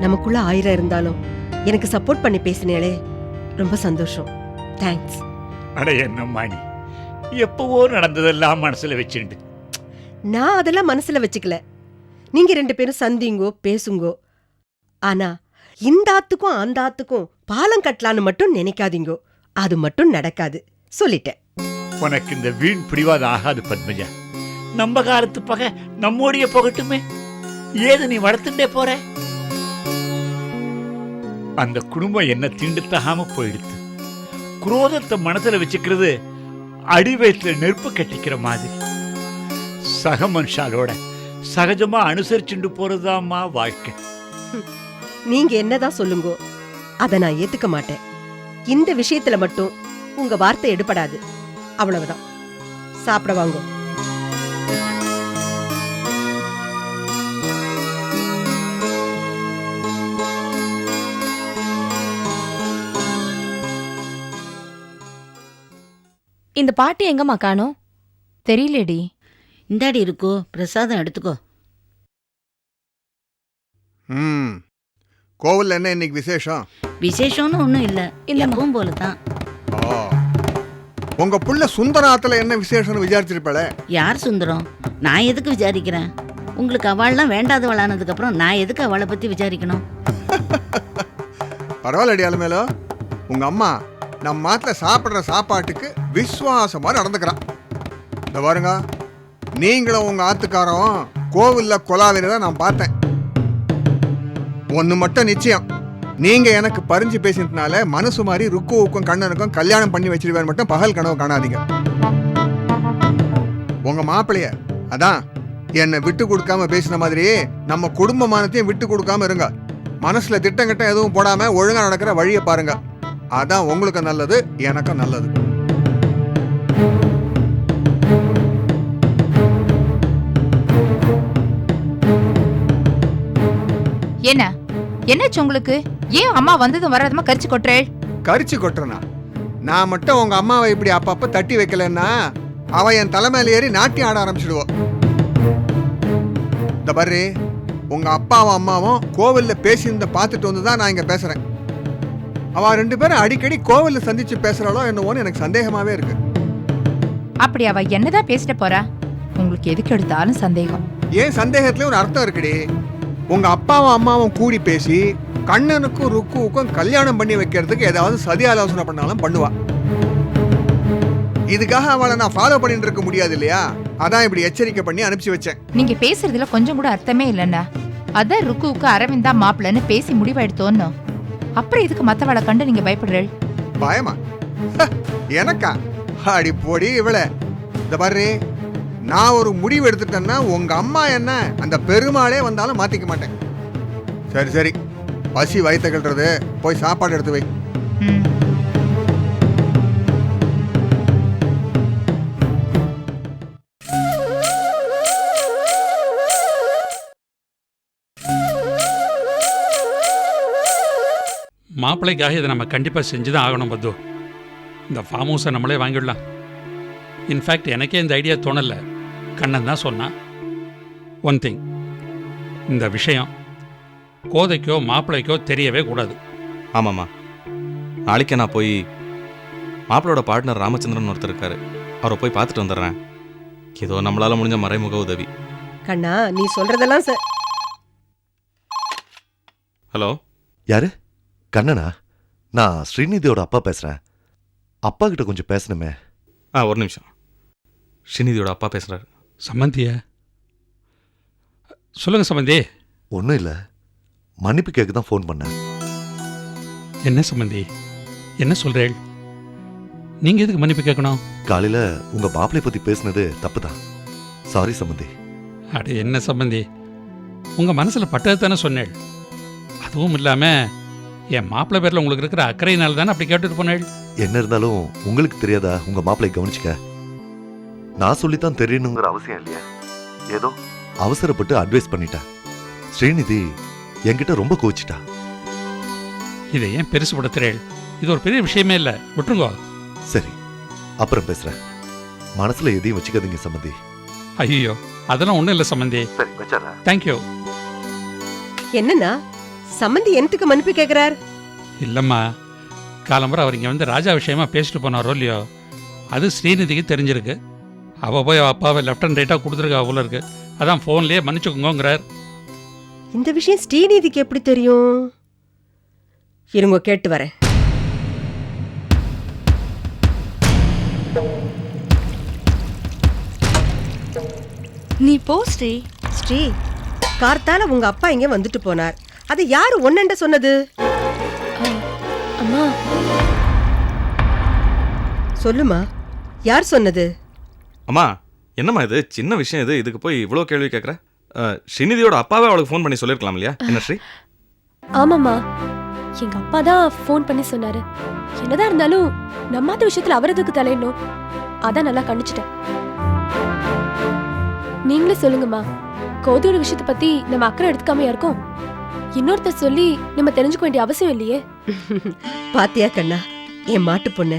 நமக்குள்ள ஆயிரம் இருந்தாலும் எனக்கு சப்போர்ட் பண்ணி பேசினேளே ரொம்ப சந்தோஷம். தேங்க்ஸ் அட என்னம்மா நீ எப்பவோ நடந்ததெல்லாம் மனசுல வச்சுண்டு நான் அதெல்லாம் மனசுல வச்சுக்கல. நீங்க ரெண்டு பேரும் சந்திங்கோ பேசுங்கோ. ஆனா இந்த ஆத்துக்கும் அந்த ஆத்துக்கும் பாலம் கட்டலான்னு மட்டும் நினைக்காதீங்கோ. அது மட்டும் நடக்காது. சொல்லிட்டேன். உனக்கு இந்த வீண் பிடிவாதம் ஆகாது பத்மஜா. நம்ம காலத்து பகை நம்மோடைய போகட்டுமே. ஏது நீ வளர்த்துட்டே போற? அந்த குடும்பம் என்ன தீண்டுத்தகாம போயிடுது. குரோதத்தை மனசுல வச்சுக்கிறது அடிவயத்துல நெருப்பு கட்டிக்கிற மாதிரி. சக மனுஷாலோட சகஜமா அனுசரிச்சுண்டு போறதுதாம்மா வாழ்க்கை. நீங்க என்னதான் சொல்லுங்க அத நான் ஏத்துக்க மாட்டேன். இந்த விஷயத்துல மட்டும் உங்க வார்த்தை எடுபடாது. அவ்வளவுதான். சாப்பிட வாங்கோ. இந்த பாட்டி எங்கம்மா காணோம்? தெரியலடி. இந்தாடி இருக்கோ. பிரசாதம் எடுத்துக்கோ. ம். கோவில்ல என்ன இன்னைக்கு விசேஷம்? விசேஷம்னு ஒன்றும் இல்லை. இல்லம்மா. எப்பவும் போல தான் ஓ உங்க புள்ள சுந்தராத்துல என்ன விசேஷம்னு விசாரிச்சிருப்பாளே? யார் சுந்தரம்? நான் எதுக்கு விசாரிக்கிறேன்? உங்களுக்கு அவள்லாம் வேண்டாதவளானதுக்கப்புறம் நான் எதுக்கு அவளை பற்றி விசாரிக்கணும்? பரவாயில்லடி அலமேலோ. உங்க அம்மா நம்ம மாட்டுல சாப்பிடுற சாப்பாட்டுக்கு விசுவாசமாக நடந்துக்கிறான். இந்த பாருங்க நீங்களும் உங்கள் ஆத்துக்காரம் கோவில்ல கொலாவினதை நான் பார்த்தேன். ஒன்று மட்டும் நிச்சயம் நீங்கள் எனக்கு பறிஞ்சு பேசினதுனால மனசு மாதிரி ருக்குவுக்கும் கண்ணனுக்கும் கல்யாணம் பண்ணி வச்சிருவேன் மட்டும் பகல் கனவு காணாதீங்க. உங்கள் மாப்பிள்ளைய அதான் என்னை விட்டு கொடுக்காம பேசின மாதிரி நம்ம குடும்பமானத்தையும் விட்டு கொடுக்காம இருங்க. மனசில் திட்டங்கிட்ட எதுவும் போடாமல் ஒழுங்காக நடக்கிற வழியை பாருங்க. அதான் உங்களுக்கு நல்லது எனக்கும் நல்லது. என்ன? என்னாச்சு உங்களுக்கு? ஏன் அம்மா வந்ததும் வராதமா கரிச்சு கொட்டுறேள்? கரிச்சு கொட்டுறனா? நான் மட்டும் உங்க அம்மாவை இப்படி அப்பப்ப தட்டி வைக்கலன்னா அவ என் தலைமையில ஏறி நாட்டியம் ஆட ஆரம்பிச்சிடுவோம் இந்த பாரு உங்க அப்பாவும் அம்மாவும் கோவில்ல பேசியிருந்த பார்த்துட்டு வந்து தான் நான் இங்க பேசுறேன். அவ ரெண்டு பேரும் அடிக்கடி கோவில்ல சந்திச்சு பேசுறாளோ என்னவோன்னு எனக்கு சந்தேகமாவே இருக்கு. அப்படி அவ என்னதான் பேசிட்டு போறா? உங்களுக்கு எதுக்கு எடுத்தாலும் சந்தேகம். ஏன் சந்தேகத்துல ஒரு அர்த்தம் இருக்குடி? உங்க அப்பாவும் அம்மாவும் கூடி பேசி கண்ணனுக்கும் ருக்குவுக்கும் கல்யாணம் பண்ணி வைக்கிறதுக்கு ஏதாவது சதி ஆலோசனை பண்ணாலும் பண்ணுவா. இதுக்காக அவளை நான் ஃபாலோ பண்ணிட்டு இருக்க முடியாது இல்லையா? அதான் இப்படி எச்சரிக்கை பண்ணி அனுப்பிச்சு வச்சேன். நீங்க பேசுறதுல கொஞ்சம் கூட அர்த்தமே இல்லைன்னா அதான் ருக்குவுக்கு அரவிந்தா மாப்பிள்ளன்னு பேசி முடிவாயிடுத்தோன்னு அப்புறம் இதுக்கு மத்தவளை கண்டு நீங்க பயப்படுறேள்? பயமா? எனக்கா? அடி போடி இவளை. இந்த பாரு நான் ஒரு முடிவு எடுத்துட்டேன்னா உங்க அம்மா என்ன அந்த பெருமாளே வந்தாலும் மாத்திக்க மாட்டேன். சரி சரி. பசி வயிற்ற கட்டுறது போய் சாப்பாடு எடுத்து வை. மாப்பிள்ளைக்காக இதை நம்ம கண்டிப்பாக செஞ்சு தான் ஆகணும் பத்து. இந்த ஃபார்ம் ஹவுஸை நம்மளே வாங்கிடலாம். இன்ஃபேக்ட் எனக்கே இந்த ஐடியா தோணலை. கண்ணன் தான் சொன்னான் ஒன் திங் இந்த விஷயம் கோதைக்கோ மாப்பிள்ளைக்கோ தெரியவே கூடாது. ஆமாம்மா. நாளைக்கே நான் போய் மாப்பிளோட பார்ட்னர் ராமச்சந்திரன் ஒருத்தர் இருக்காரு. அவரை போய் பார்த்துட்டு வந்துடுறேன். ஏதோ நம்மளால முடிஞ்ச மறைமுக உதவி. கண்ணா நீ சொல்றதெல்லாம் ச- ஹலோ? யாரு? கண்ணனா? நான் ஸ்ரீநிதியோட அப்பா பேசுறேன். அப்பா கிட்ட கொஞ்சம் பேசணுமே. ஆ ஒரு நிமிஷம். ஸ்ரீநிதியோட அப்பா பேசுகிறாரு சம்மந்திய சொல்லுங்க சம்மந்தி ஒன்றும் இல்லை. மன்னிப்பு கேட்க தான் ஃபோன் பண்ணேன். என்ன சம்மந்தி என்ன சொல்கிறேள் நீங்கள் எதுக்கு மன்னிப்பு கேட்கணும்? காலையில் உங்கள் மாப்பிளை பற்றி பேசுனது தப்பு தான் சாரி சம்மந்தி அட என்ன சம்பந்தி உங்கள் மனசில் பட்டது தானே சொன்னேள். அதுவும் இல்லாமல் என் மாப்பிள்ளை பேரில் உங்களுக்கு இருக்கிற அக்கறையினால தானே அப்படி கேட்டுட்டு போனேள் என்ன இருந்தாலும் உங்களுக்கு தெரியாதா? உங்கள் மாப்பிளை கவனிச்சுக்க. நான் சொல்லித்தான் தெரியணுங்கிற அவசியம் இல்லையா? ஏதோ அவசரப்பட்டு அட்வைஸ் பண்ணிட்டேன் ஸ்ரீநிதி என்கிட்ட ரொம்ப கோச்சிட்டா இதை ஏன் பெருசுபடுத்துறேள் இது ஒரு பெரிய விஷயமே இல்லை. விட்டுருங்கோ. சரி. அப்புறம் பேசுறேன். மனசுல எதையும் வச்சுக்காதீங்க சம்மந்தி ஐயோ அதெல்லாம் ஒன்றும் இல்லை சம்பந்தி. சரி வச்சாரா தேங்க்யூ என்னண்ணா? சம்மந்தி என்னத்துக்கு மன்னிப்பு கேக்குறார்? இல்லைம்மா காலம்பரம் அவர் இங்கே வந்து ராஜா விஷயமா பேசிட்டு போனாரோ இல்லையோ அது ஸ்ரீநிதிக்கு தெரிஞ்சிருக்கு. அவள் போய் அவ அப்பாவை லெஃப்ட் அண்ட் ரைட்டாக கொடுத்துருக்கா அவ்வளோ இருக்கு. அதான் ஃபோன்லேயே மன்னிச்சுக்கோங்கிறார் இந்த விஷயம் ஸ்ரீநிதிக்கு எப்படி தெரியும்? இருங்க கேட்டு வரேன். நீ போ ஸ்ரீ. ஸ்ரீ கார்த்தால உங்க அப்பா இங்க வந்துட்டு போனார். அது யாரு ஒன்னண்ட சொன்னது? அம்மா. சொல்லுமா யார் சொன்னது? அம்மா என்னம்மா இது? சின்ன விஷயம் இது. இதுக்கு போய் இவ்வளோ கேள்வி கேட்குற ஸ்ரீநிதியோட அப்பாவே அவளுக்கு ஃபோன் பண்ணி சொல்லியிருக்கலாம் இல்லையா? என்ன ஸ்ரீ? ஆமாம்மா. எங்க அப்பா தான் ஃபோன் பண்ணி சொன்னாரு. என்னதான் இருந்தாலும் நம்மாத்த விஷயத்துல அவர் எதுக்கு தலையிடணும் அதான் நல்லா கணிச்சிட்டேன் நீங்களே சொல்லுங்கம்மா. கோதியோட விஷயத்தை பத்தி நம்ம அக்கறை எடுத்துக்காமையா இருக்கோம்? இன்னொருத்தர் சொல்லி நம்ம தெரிஞ்சுக்க வேண்டிய அவசியம் இல்லையே? பாத்தியா கண்ணா என் மாட்டு பொண்ணு.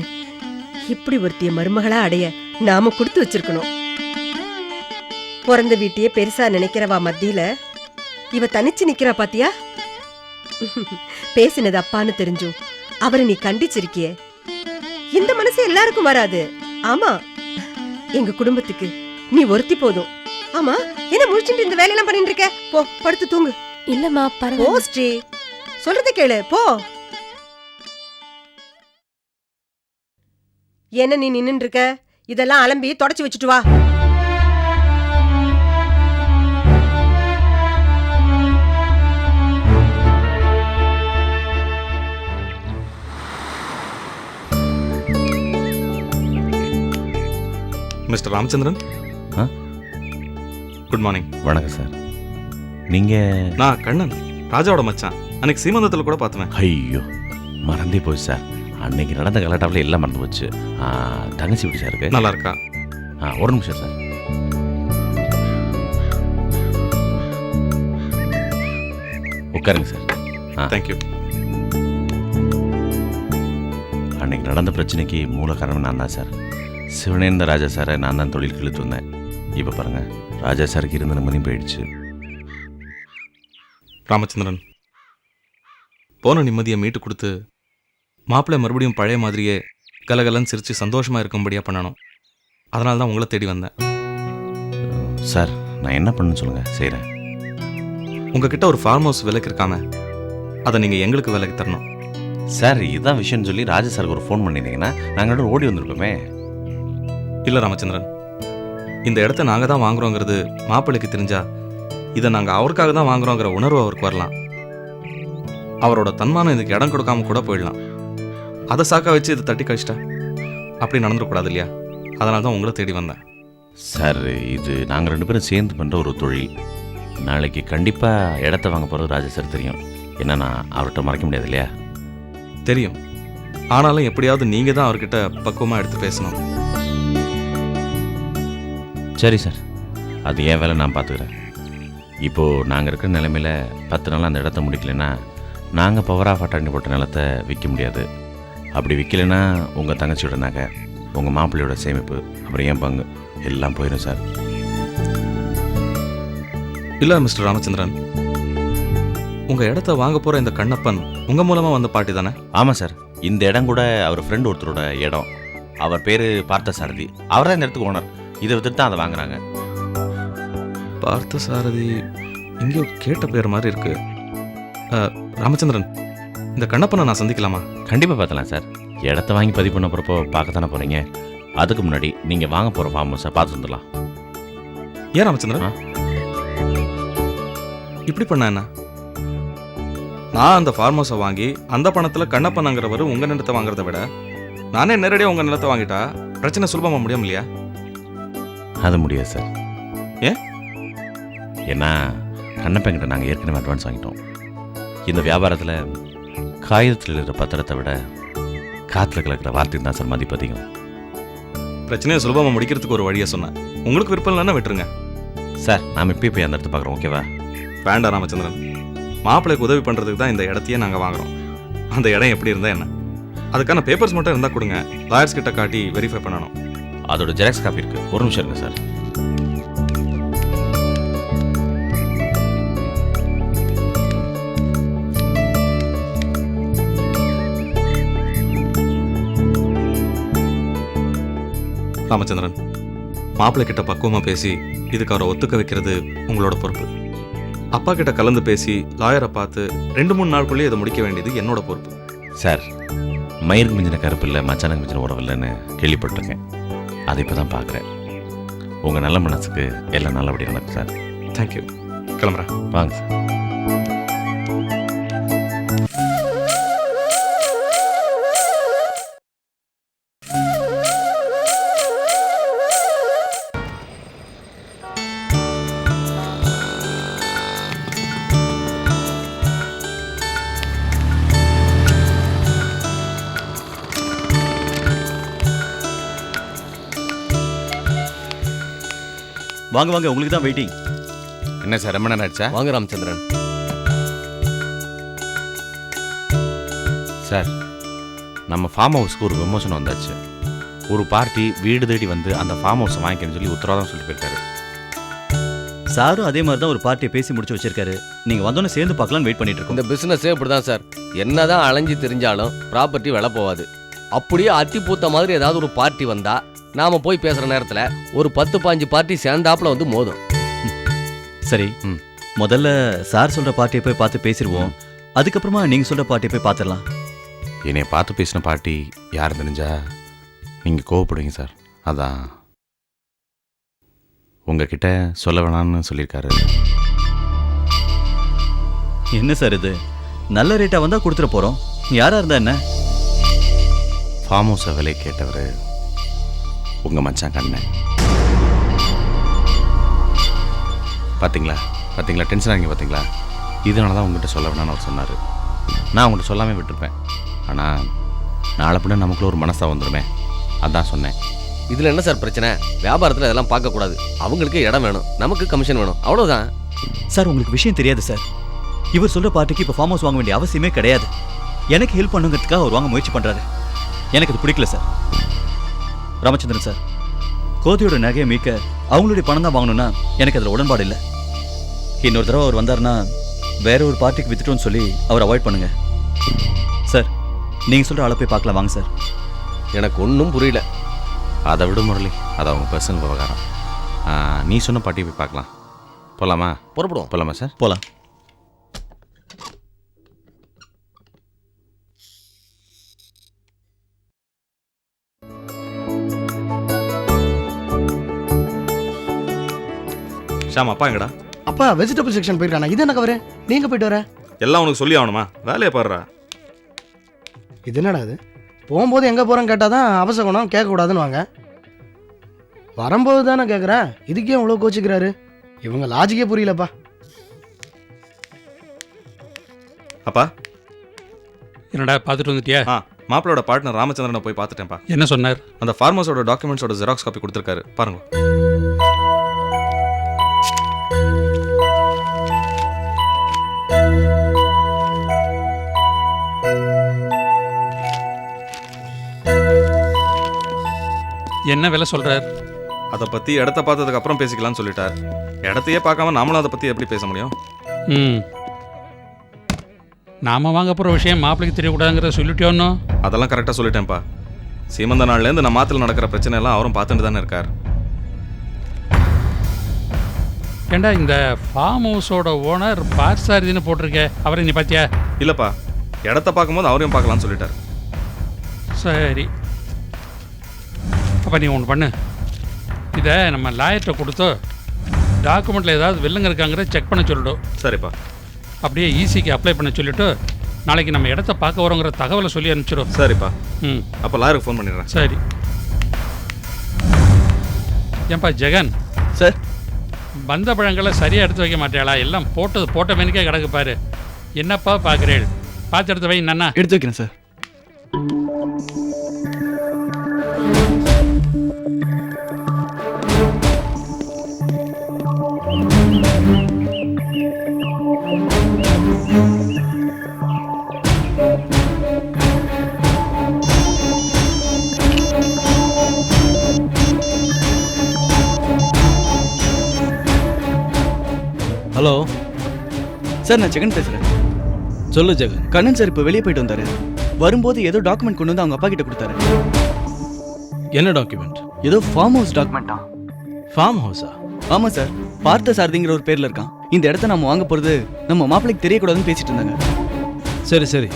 இப்படி ஒருத்திய மருமகளா அடைய நாம கொடுத்து வச்சிருக்கணும். பிறந்த வீட்டையே பெருசா நினைக்கிறவா மத்தியில இவ தனிச்சு நிக்கிறா பாத்தியா? பேசினது அப்பான்னு தெரிஞ்சும் அவரை நீ கண்டிச்சிருக்கியே. இந்த மனசு எல்லாருக்கும் வராது. ஆமா எங்க குடும்பத்துக்கு நீ ஒருத்தி போதும். ஆமா என்ன முடிச்சுட்டு இந்த வேலையெல்லாம் பண்ணிட்டு இருக்க? போ படுத்து தூங்கு. இல்லம்மா போ பரவாயில்ல ஸ்ரீ. சொல்றத கேளு போ. என்ன நீ நின்னுட்டு இருக்க இதெல்லாம் அலம்பி தொடச்சு வச்சுட்டு வா. மிஸ்டர் ராமச்சந்திரன்? Good morning. வணக்கம் சார். நீங்கள் நான் கண்ணன். ராஜாவோட மச்சான். அன்னைக்கு சீமந்தத்தில் கூட பார்த்தேன் ஐயோ மறந்தே போச்சு சார். அன்னைக்கு நடந்த கலாட்டாவில் எல்லாம் மறந்து போச்சு. தங்கச்சி எப்படி சார் இருக்கு? நல்லா இருக்கா? ஆ ஒரு நிமிஷம் சார். உட்காருங்க சார். ஆ. தேங்க்யூ அன்னைக்கு நடந்த பிரச்சனைக்கு மூல காரணம் நான் தான் சார். சிவனேந்த ராஜா சாரை நான் தான் தொழில் இழுத்து வந்தேன். இப்போ பாருங்கள் ராஜா சாருக்கு இருந்த நிம்மதியும் போயிடுச்சு ராமச்சந்திரன். போன நிம்மதியை மீட்டு கொடுத்து மாப்பிள்ளை மறுபடியும் பழைய மாதிரியே கலகலன்னு சிரித்து சந்தோஷமாக இருக்கும்படியாக பண்ணணும். அதனால தான் உங்களை தேடி வந்தேன். சார் நான் என்ன பண்ணணும்னு சொல்லுங்கள் செய்கிறேன் உங்ககிட்ட ஒரு ஃபார்ம் ஹவுஸ் விலைக்கு இருக்காம அதை நீங்கள் எங்களுக்கு விலைக்கு தரணும். சார் இதான் விஷயம்னு சொல்லி ராஜா சாருக்கு ஒரு ஃபோன் பண்ணியிருந்தீங்கன்னா நாங்கள் ஓடி வந்திருப்போமே இல்லை ராமச்சந்திரன். இந்த இடத்த நாங்கள் தான் வாங்குறோங்கிறது மாப்பிள்ளைக்கு தெரிஞ்சா இதை நாங்கள் அவருக்காக தான் வாங்குறோங்கிற உணர்வு அவருக்கு வரலாம். அவரோட தன்மானம் இதுக்கு இடம் கொடுக்காம கூட போயிடலாம். அதை சாக்கா வச்சு இதை தட்டி கழிச்சிட்டா? அப்படி நடந்துடக்கூடாது இல்லையா? அதனால தான் உங்களை தேடி வந்தேன். சார் இது நாங்கள் ரெண்டு பேரும் சேர்ந்து பண்ணுற ஒரு தொழில். நாளைக்கு கண்டிப்பாக இடத்த வாங்க போகிறது ராஜா சார் தெரியும். என்னன்னா அவர்கிட்ட மறைக்க முடியாது இல்லையா? தெரியும். ஆனாலும் எப்படியாவது நீங்கள் தான் அவர்கிட்ட பக்குவமாக எடுத்து பேசணும். சரி சார். அது என் வேலை நான் பார்த்துக்கிறேன். இப்போது நாங்கள் இருக்கிற நிலைமையில் பத்து நாள் அந்த இடத்த முடிக்கலைன்னா நாங்கள் பவர் ஆஃப் அட்டாண்டி போட்ட நிலத்தை விற்க முடியாது. அப்படி விற்கலைன்னா உங்கள் தங்கச்சியோட நகை உங்கள் மாப்பிள்ளையோட சேமிப்பு அப்புறம் என் பங்கு எல்லாம் போயிடும் சார். இல்லை மிஸ்டர் ராமச்சந்திரன். உங்கள் இடத்த வாங்க போகிற இந்த கண்ணப்பன் உங்கள் மூலமாக வந்த பாட்டி தானே? ஆமாம் சார். இந்த இடம் கூட அவர் ஃப்ரெண்ட் ஒருத்தரோட இடம். அவர் பேர் பார்த்த சாரதி அவர் தான் இந்த இடத்துக்கு ஓனர் இதை வித்துட்டு தான் அதை வாங்குறாங்க. பார்த்த சாரதி எங்கேயோ கேட்ட பேர் மாதிரி இருக்கு. ராமச்சந்திரன் இந்த கண்ணப்பனை நான் சந்திக்கலாமா? கண்டிப்பாக பார்த்தலாம் சார். இடத்த வாங்கி பதிவு பண்ண போகிறப்போ பார்க்க தானே போகிறீங்க அதுக்கு முன்னாடி நீங்கள் வாங்க போகிற ஃபார்ம் ஹவுஸை பார்த்து வந்துடலாம். ஏன் ராமச்சந்திரன்? இப்படி பண்ண என்ன? நான் அந்த ஃபார்ம் ஹவுஸை வாங்கி அந்த பணத்தில் கண்ணப்பனங்கிறவர் உங்கள் நிலத்தை வாங்குறதை விட நானே நேரடியாக உங்கள் நிலத்தை வாங்கிட்டா பிரச்சனை சுலபமாக முடியும் இல்லையா? அது முடியாது சார். ஏன்? ஏன்னா கண்ணப்பங்கிட்ட நாங்கள் ஏற்கனவே அட்வான்ஸ் வாங்கிட்டோம். இந்த வியாபாரத்தில் காகிதத்தில் இருக்கிற பத்திரத்தை விட காற்றுல கலக்கிற வார்த்தைக்கு தான் சார் மதிப்பு அதிகம். பிரச்சனையை சுலபமாக முடிக்கிறதுக்கு ஒரு வழியை சொன்னேன். உங்களுக்கு விருப்பம் இல்லைன்னா விட்டுருங்க. சார் நாம் இப்பயே போய் அந்த இடத்த பார்க்குறோம் ஓகேவா வேண்டாம் ராமச்சந்திரன். மாப்பிள்ளைக்கு உதவி பண்ணுறதுக்கு தான் இந்த இடத்தையே நாங்கள் வாங்குறோம். அந்த இடம் எப்படி இருந்தால் என்ன? அதுக்கான பேப்பர்ஸ் மட்டும் இருந்தால் கொடுங்க. லாயர்ஸ் கிட்ட காட்டி வெரிஃபை பண்ணணும். அதோட ஜெராக்ஸ் காப்பி இருக்குது ஒரு நிமிஷம் இருங்க சார். ராமச்சந்திரன். மாப்பிள்ளை கிட்ட பக்குவமாக பேசி இதுக்கு அவரை ஒத்துக்க வைக்கிறது உங்களோட பொறுப்பு. அப்பா கிட்ட கலந்து பேசி லாயரை பார்த்து ரெண்டு மூணு நாளுக்குள்ளேயே இதை முடிக்க வேண்டியது என்னோட பொறுப்பு. சார் மயிருக்கு மிஞ்சின கருப்பு இல்லை மச்சானுக்கு மிஞ்சின உறவு இல்லைன்னு கேள்விப்பட்டிருக்கேன். அதை இப்போ தான் பார்க்குறேன். உங்கள் நல்ல மனசுக்கு எல்லாம் நல்லபடியாக நடக்கும் சார். தேங்க்யூ கிளம்புறேன். வாங்க சார். வாங்க வாங்க உங்களுக்கு தான் வெயிட்டிங் என்ன சார் ரொம்ப நேரம் ஆச்சா வாங்க ராமச்சந்திரன். சார் நம்ம ஃபார்ம் ஹவுஸ்க்கு ஒரு விமோசனம் வந்தாச்சு. ஒரு பார்ட்டி வீடு தேடி வந்து அந்த ஃபார்ம் ஹவுஸை வாங்கிக்கணும்னு சொல்லி உத்தரவாதம் சொல்லிட்டு போயிருக்காரு. சாரும் அதே மாதிரி தான் ஒரு பார்ட்டியை பேசி முடிச்சு வச்சிருக்காரு. நீங்க வந்தோன்னே சேர்ந்து பார்க்கலாம்னு வெயிட் பண்ணிட்டு இருக்கோம். இந்த பிசினஸே இப்படிதான் சார். என்னதான் அலைஞ்சு தெரிஞ்சாலும் ப்ராப்பர்ட்டி விலை போகாது அப்படியே அத்தி பூத்த மாதிரி ஏதாவது ஒரு பார்ட்டி வந்தா நாம போய் பேசுற நேரத்துல ஒரு பத்து பாஞ்சு பார்ட்டி சேர்ந்தாப்புல வந்து மோதும். சரி. ம். முதல்ல சார் சொல்ற பார்ட்டியை போய் பார்த்து பேசிடுவோம். அதுக்கப்புறமா நீங்க சொல்ற பார்ட்டியை போய் பார்த்துடலாம். என்னைய பார்த்து பேசின பார்ட்டி யார் தெரிஞ்சா? நீங்கள் கோவப்படுவீங்க சார். அதான். உங்ககிட்ட சொல்ல வேணாம்னு சொல்லியிருக்காரு. என்ன சார் இது? நல்ல ரேட்டா வந்தா கொடுத்துட போறோம். யாரா இருந்தா என்ன? ஃபார்ம் ஹவுஸை விலை கேட்டவர் உங்கள் மச்சான் கண்ணன். பார்த்தீங்களா பார்த்தீங்களா டென்ஷன் ஆகிங்க பார்த்தீங்களா இதனால தான் உங்ககிட்ட சொல்ல வேணாம்னு அவர் சொன்னார். நான் உங்கள்கிட்ட சொல்லாமல் விட்டுருப்பேன். ஆனால் நாளை பின்ன நமக்குள்ள ஒரு மனசா வந்துருமே. அதான் சொன்னேன். இதுல என்ன சார் பிரச்சனை? வியாபாரத்துல இதெல்லாம் பார்க்க கூடாது. அவங்களுக்கு இடம் வேணும். நமக்கு கமிஷன் வேணும். அவ்வளவுதான். சார் உங்களுக்கு விஷயம் தெரியாது சார். இவர் சொல்ற பார்ட்டிக்கு இப்போ ஃபார்ம் ஹவுஸ் வாங்க வேண்டிய அவசியமே கிடையாது. எனக்கு ஹெல்ப் பண்ணுங்கிறதுக்காக அவர் வாங்க முயற்சி பண்றாரு. எனக்கு அது பிடிக்கல சார். ராமச்சந்திரன் சார். கோதியோட நகையை மீட்க அவங்களுடைய பணம் தான் வாங்கணும்னா எனக்கு அதில் உடன்பாடு இல்லை. இன்னொரு தடவை அவர் வந்தாருன்னா வேற ஒரு பார்ட்டிக்கு வித்துட்டோன்னு சொல்லி அவர் அவாய்ட் பண்ணுங்க. சார் நீங்க சொல்ற ஆளை போய் பார்க்கலாம் வாங்க சார். எனக்கு ஒன்றும் புரியல. அதை விட முரளி அது அவங்க பர்சனல் விவகாரம். நீ சொன்ன பாட்டி போய் பார்க்கலாம். போகலாமா புறப்படுவோம். போகலாமா சார்? போலாம். ஷாம் அப்பா எங்கடா? அப்பா வெஜிடபிள் செக்ஷன் போயிருக்கானா? இது என்ன கவரு? நீங்க போயிட்டு வர. எல்லாம் உனக்கு சொல்லி ஆகணுமா? வேலையை பாடுறா இது என்னடா இது? போகும்போது எங்க போறோம் கேட்டாதான் அவசகுணம் கேட்க கூடாதுன்னு வாங்க வரும்போது தானே கேட்குறேன் இதுக்கே இவ்வளோ கோச்சிக்கிறாரு. இவங்க லாஜிக்கே புரியலப்பா. அப்பா? என்னடா பார்த்துட்டு வந்துட்டியா? ஆ மாப்பிளோட பார்ட்னர் ராமச்சந்திரனை போய் பார்த்துட்டேன்ப்பா. என்ன சொன்னார்? அந்த ஃபார்மர்ஸோட டாக்குமெண்ட்ஸோட ஜெராக்ஸ் காப்பி கொடுத்துருக்காரு. பாருங்க. என்ன விலை சொல்றார்? அதை பற்றி இடத்த பார்த்ததுக்கு அப்புறம் பேசிக்கலாம்னு சொல்லிட்டார். இடத்தையே பார்க்காம நாமளும் அதை பற்றி எப்படி பேச முடியும்? ம். நாம வாங்க போகிற விஷயம் மாப்பிள்ளைக்கு தெரியக்கூடாதுங்கிறத சொல்லிட்டோன்னோ அதெல்லாம் கரெக்டாக சொல்லிட்டேன்ப்பா. சீமந்த நாள்லேருந்து நம்ம மாத்தில் நடக்கிற பிரச்சனை எல்லாம் அவரும் பார்த்துட்டு தானே இருக்கார். ஏண்டா இந்த ஃபார்ம் ஹவுஸோட ஓனர் பார்சாரதின்னு போட்டிருக்க. அவரை நீ பார்த்தியா? இல்லைப்பா. இடத்த பார்க்கும்போது அவரையும் பார்க்கலாம்னு சொல்லிட்டார். சரி. அப்போ நீ ஒன்று பண்ணு. இதை நம்ம லாயர்கிட்ட கொடுத்து டாக்குமெண்ட்டில் ஏதாவது வில்லங்க இருக்காங்கிறத செக் பண்ண சொல்லிடும் சரிப்பா. அப்படியே ஈசிக்கு அப்ளை பண்ண சொல்லிவிட்டு நாளைக்கு நம்ம இடத்த பார்க்க வரோங்கிற தகவலை சொல்லி அனுப்பிச்சிடும் சரிப்பா. ம். அப்போ லாயருக்கு ஃபோன் பண்ணிடுறேன். சரி. ஏன்பா ஜெகன்? சார். வந்த பழங்களை சரியாக எடுத்து வைக்க மாட்டேளா எல்லாம் போட்டது போட்ட மேனிக்கே கிடக்கு பாரு. என்னப்பா பார்க்குறேள் பார்த்து எடுத்து வை நன்னா. எடுத்து வைக்கிறேன் சார். ஹலோ. சார் நான் ஜெகன் பேசுகிறேன் சொல்லு ஜெகன். கண்ணன் சார் இப்போ வெளியே போயிட்டு வந்தாரு. வரும்போது ஏதோ டாக்குமெண்ட் கொண்டு வந்து அவங்க அப்பா கிட்ட கொடுத்தாரு. என்ன டாக்குமெண்ட் ஏதோ ஃபார்ம் ஹவுஸ் டாக்குமெண்ட்டா ஃபார்ம் ஹவுஸா ஆமாம் சார் பார்த்த சாரதிங்கிற ஒரு பேரில் இருக்கான். இந்த இடத்த நம்ம வாங்க போகிறது நம்ம மாப்பிள்ளைக்கு தெரியக்கூடாதுன்னு பேசிட்டு இருந்தாங்க. சரி சரி.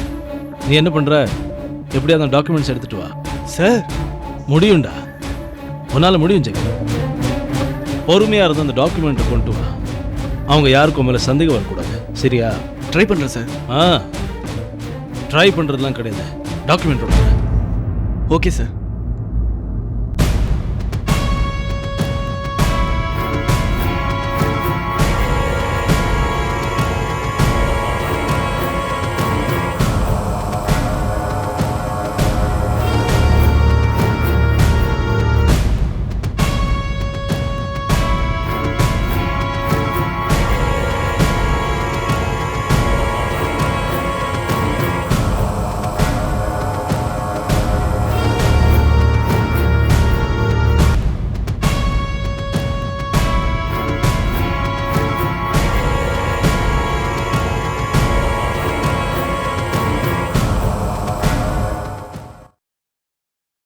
நீ என்ன பண்ற? எப்படியா அந்த டாக்குமெண்ட்ஸ் எடுத்துட்டு வா. சார் முடியும்டா. உன்னால முடியும் ஜெகன். பொறுமையா இருந்து அந்த டாக்குமெண்ட்டை கொண்டு வா. அவங்க யாருக்கும் மேல சந்தேகம் வரக்கூடாது. சரியா? ட்ரை பண்ணுறேன் சார் ஆ. ட்ரை பண்றதுலாம் கிடையாது. Document okay sir